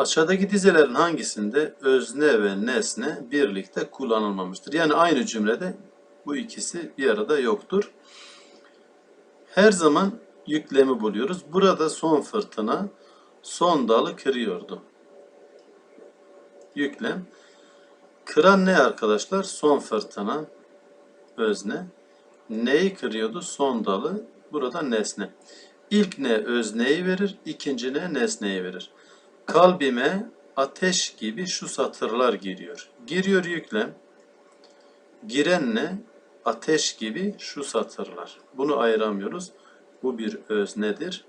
Aşağıdaki dizelerin hangisinde özne ve nesne birlikte kullanılmamıştır? Yani aynı cümlede bu ikisi bir arada yoktur. Her zaman yüklemi buluyoruz. Burada son fırtına son dalı kırıyordu. Yüklem. Kıran ne arkadaşlar? Son fırtına özne. Neyi kırıyordu? Son dalı. Burada nesne. İlk ne özneyi verir, ikinci ne nesneyi verir. Kalbime ateş gibi şu satırlar giriyor. Giriyor yüklem. Giren ne? Ateş gibi şu satırlar. Bunu ayıramıyoruz. Bu bir öznedir.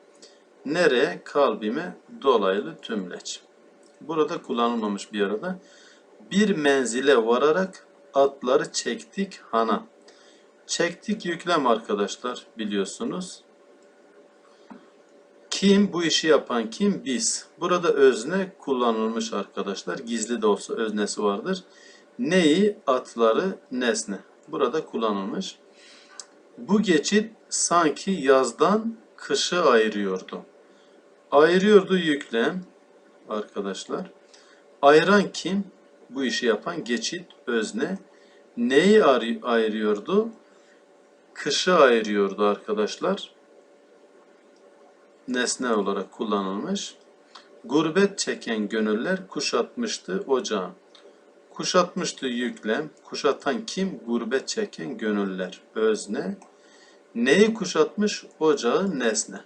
Nereye? Kalbime dolaylı tümleç. Burada kullanılmamış bir arada. Bir menzile vararak atları çektik hana. Çektik yüklem arkadaşlar biliyorsunuz. Kim bu işi yapan kim? Biz. Burada özne kullanılmış arkadaşlar. Gizli de olsa öznesi vardır. Neyi? Atları nesne. Burada kullanılmış. Bu geçit sanki yazdan kışı ayırıyordu. Ayırıyordu yüklem arkadaşlar. Ayıran kim? Bu işi yapan geçit özne. Neyi ayır- ayırıyordu? Kışı ayırıyordu arkadaşlar nesne olarak kullanılmış. Gurbet çeken gönüller kuşatmıştı ocağı. Kuşatmıştı yüklem. Kuşatan kim? Gurbet çeken gönüller. Özne. Neyi kuşatmış? Ocağı nesne.